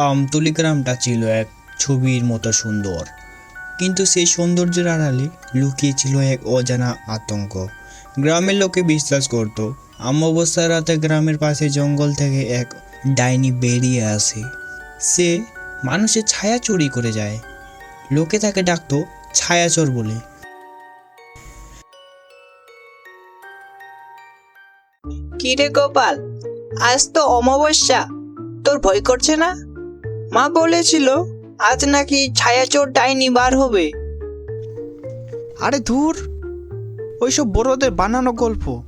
আমতলি গ্রামটা ছিল এক ছবির মতো সুন্দর। কিন্তু সেই সৌন্দর্যের আড়ালে লুকিয়ে ছিল এক অজানা আতঙ্ক। গ্রামের লোকে বিশ্বাস করত অমাবস্যার রাতে গ্রামের পাশে জঙ্গল থেকে এক ডাইনি বেরিয়ে আসে। সে মানুষের ছায়া চুরি করে যায়। লোকে তাকে ডাকতো ছায়াচোর বলে। কিরে গোপাল, আজ তো অমাবস্যা, তোর ভয় করছে না? মা বলেছিল আজ নাকি ছায়াচোর ডাইনি বার হবে। আরে ধুর ওইসব বড়দের বানানো গল্প।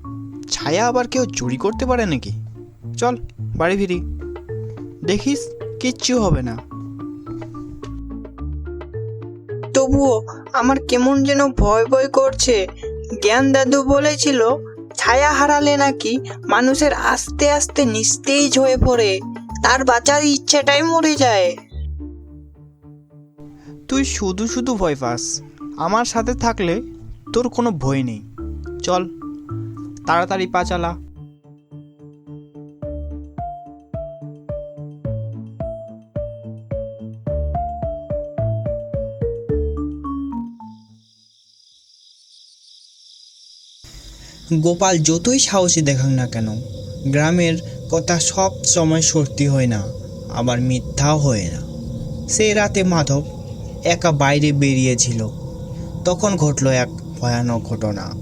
ছায়া আবার কেউ চুরি করতে পারে নাকি? চল বাড়ি ফিরি। দেখিস কিচ্ছু হবে না। তবুও আমার কেমন যেন ভয় ভয় করছে। জ্ঞান দাদু বলেছিল ছায়া হারালে নাকি মানুষের আস্তে আস্তে নিস্তেজ হয়ে পড়ে। তার বাঁচার ইচ্ছেটাই মরে যায়। তুই শুধু শুধু ভয় পাস। আমার সাথে থাকলে তোর কোনো ভয় নেই। চল, তাড়াতাড়ি পা চালা। গোপাল যতই সাহসী দেখাক না কেন, গ্রামের কথা সব সময় সত্যি হয় না, আবার মিথ্যাও হয় না। সেই রাতে মাধব একা বাইরে বেরিয়েছিল। তখন ঘটল এক ভয়ানক ঘটনা।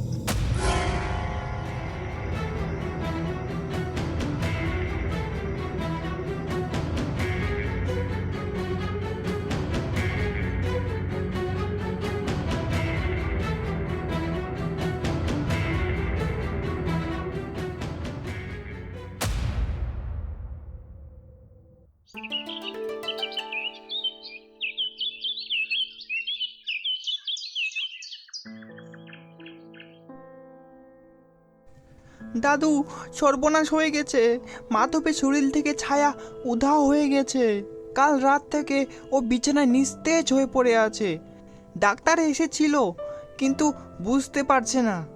দাদু, সর্বনাশ হয়ে গেছে। মাধবের শরীর থেকে ছায়া উধাও হয়ে গেছে। কাল রাত থেকে ও বিছানায় নিস্তেজ হয়ে পড়ে আছে। ডাক্তার এসেছিল, কিন্তু বুঝতে পারছে না।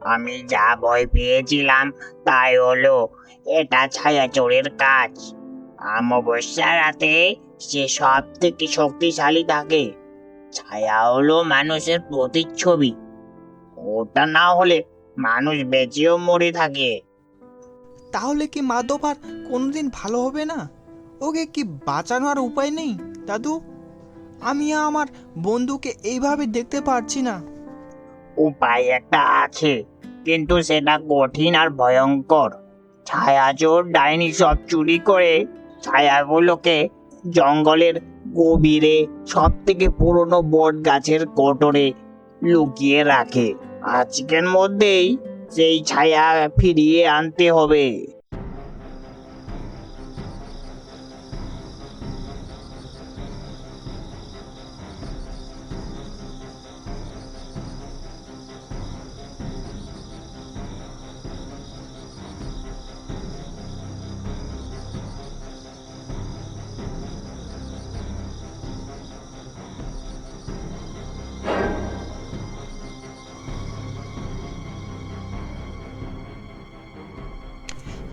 আমি যা ভয় পেয়েছিলাম তাই হলো, এটা ছায়াচোরের কাজ। অমাবস্যা রাতে সে সব থেকে শক্তিশালী থাকে। ছায়া হলো মানুষের প্রতিচ্ছবি। ওটা না হলে মানুষ বেঁচেও মরে থাকে। তাহলে কি মাধব আর কোনোদিন ভালো হবে না? ওকে কি বাঁচানোর উপায় নেই দাদু? আমি আমার বন্ধুকে এইভাবে দেখতে পারছি না। উপায় একটা আছে কিন্তু সেটা কঠিন আর ভয়ঙ্কর। ছায়াচোর ডাইনি সব চুরি করে ছায়াগুলোকে জঙ্গলের গভীরে সব থেকে পুরনো বট গাছের কোটরে লুকিয়ে রাখে। আজকের মধ্যেই সেই ছায়া ফিরিয়ে আনতে হবে।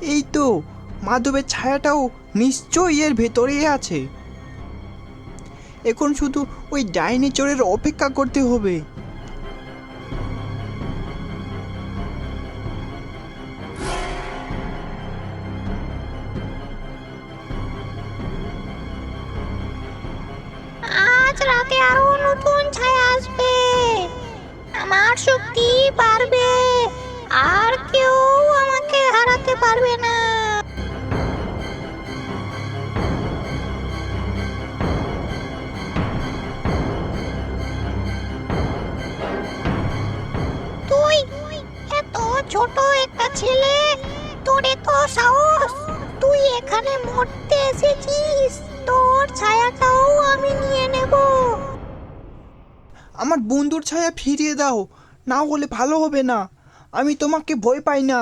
এই তো, মাধবের ছায়াটাও নিশ্চয়ই এর ভেতরেই আছে। এখন শুধু ওই ডাইনি চোরের অপেক্ষা করতে হবে। আজ রাতে আরও নতুন ছায়া আসবে। পারবে না। তুই এত ছোট একটা ছেলে, তোর এত সাহস। তুই এখানে মরতে এসেছিস, তোর ছায়াটাও আমি নিয়ে নেব। আমার বন্ধুর ছায়া ফিরিয়ে দাও, না হলে ভালো হবে না। আমি তোমাকে ভয় পাই না।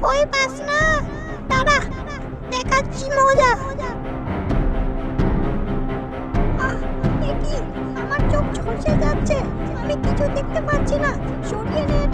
ভয় পাস না। দাঁড়া, দেখাচ্ছি মজা। আমার চোখ ঝলসে যাচ্ছে। আমি কিছু দেখতে পাচ্ছি না। সরিয়ে নে। এটা